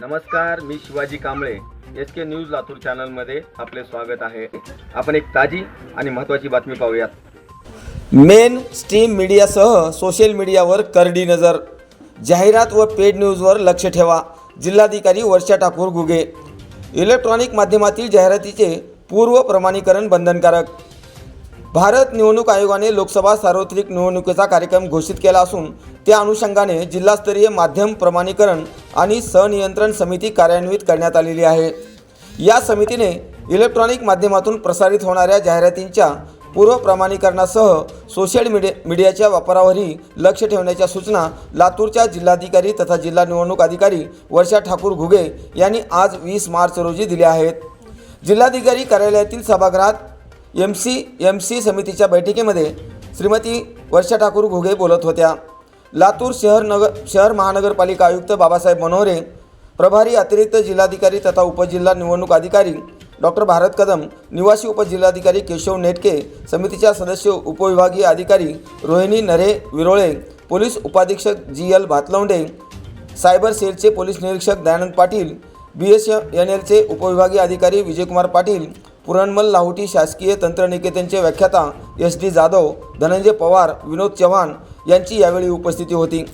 नमस्कार मी Shivaji Kamble. S K news Latur चॅनलमध्ये आपले स्वागत आहे. आपण एक ताजी आणि महत्त्वाची बातमी पाहूयात. मेन स्ट्रीम मीडियासह सोशल मीडियावर करडी नजर. जाहिरात व पेड न्यूजवर लक्ष ठेवा जिल्हाधिकारी वर्षा ठाकूर गुगे इलेक्ट्रॉनिक माध्यमातील जाहिरातीचे पूर्व प्रमाणीकरण बंधनकारक. भारत निवडणूक आयोगाने लोकसभा सार्वत्रिक निवडणुकीचा कार्यक्रम घोषित केला असून त्या अनुषंगाने जिल्हास्तरीय माध्यम प्रमाणीकरण आणि सनियंत्रण समिती कार्यान्वित करण्यात आलेली आहे. या समितीने इलेक्ट्रॉनिक माध्यमातून प्रसारित होणाऱ्या जाहिरातींच्या पूर्व प्रमाणीकरणासह सोशल मीडिया मीडियाच्या वापरावरही लक्ष ठेवण्याच्या सूचना लातूरच्या जिल्हाधिकारी तथा जिल्हा निवडणूक अधिकारी वर्षा ठाकूर घुगे यांनी आज वीस मार्च रोजी दिल्या आहेत. जिल्हाधिकारी कार्यालयातील सभागृहात एम सी एम सी समितीच्या बैठकीमध्ये श्रीमती वर्षा ठाकूर घुगे बोलत होत्या. लातूर शहर नगर शहर महानगरपालिका आयुक्त बाबासाहेब मनोरे प्रभारी अतिरिक्त जिल्हाधिकारी तथा उपजिल्हा निवडणूक अधिकारी डॉक्टर भारत कदम निवासी उपजिल्हाधिकारी केशव नेटके समितीच्या सदस्य उपविभागीय अधिकारी रोहिणी नरे विरोळे पोलीस उपाधीक्षक जी एल भातलवंडे सायबर सेलचे पोलीस निरीक्षक Dayanand Patil B S N एलचे उपविभागीय अधिकारी विजयकुमार पाटील पुरणमल लाहोटी शासकीय तंत्रनिकेतनचे व्याख्याता एस डी जाधव धनंजय पवार विनोद चव्हाण यांची यावेळी उपस्थिती होती.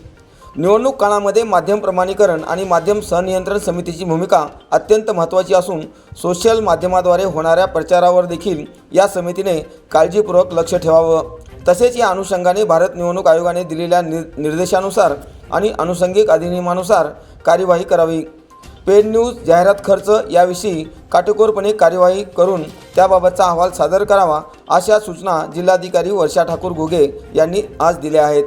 निवडणूक काळामध्ये माध्यम प्रमाणीकरण आणि माध्यम सनियंत्रण समितीची भूमिका अत्यंत महत्त्वाची असून सोशल माध्यमाद्वारे होणाऱ्या प्रचारावर देखील या समितीने काळजीपूर्वक लक्ष ठेवावं. तसेच या अनुषंगाने भारत निवडणूक आयोगाने दिलेल्या निर्देशानुसार आणि अनुषंगिक अधिनियमानुसार कार्यवाही करावी. पेड न्यूज जाहिरात खर्च याविषयी काटेकोरपणे कार्यवाही करून त्याबाबतचा अहवाल सादर करावा अशा सूचना जिल्हाधिकारी वर्षा ठाकूर घुगे यांनी आज दिल्या आहेत.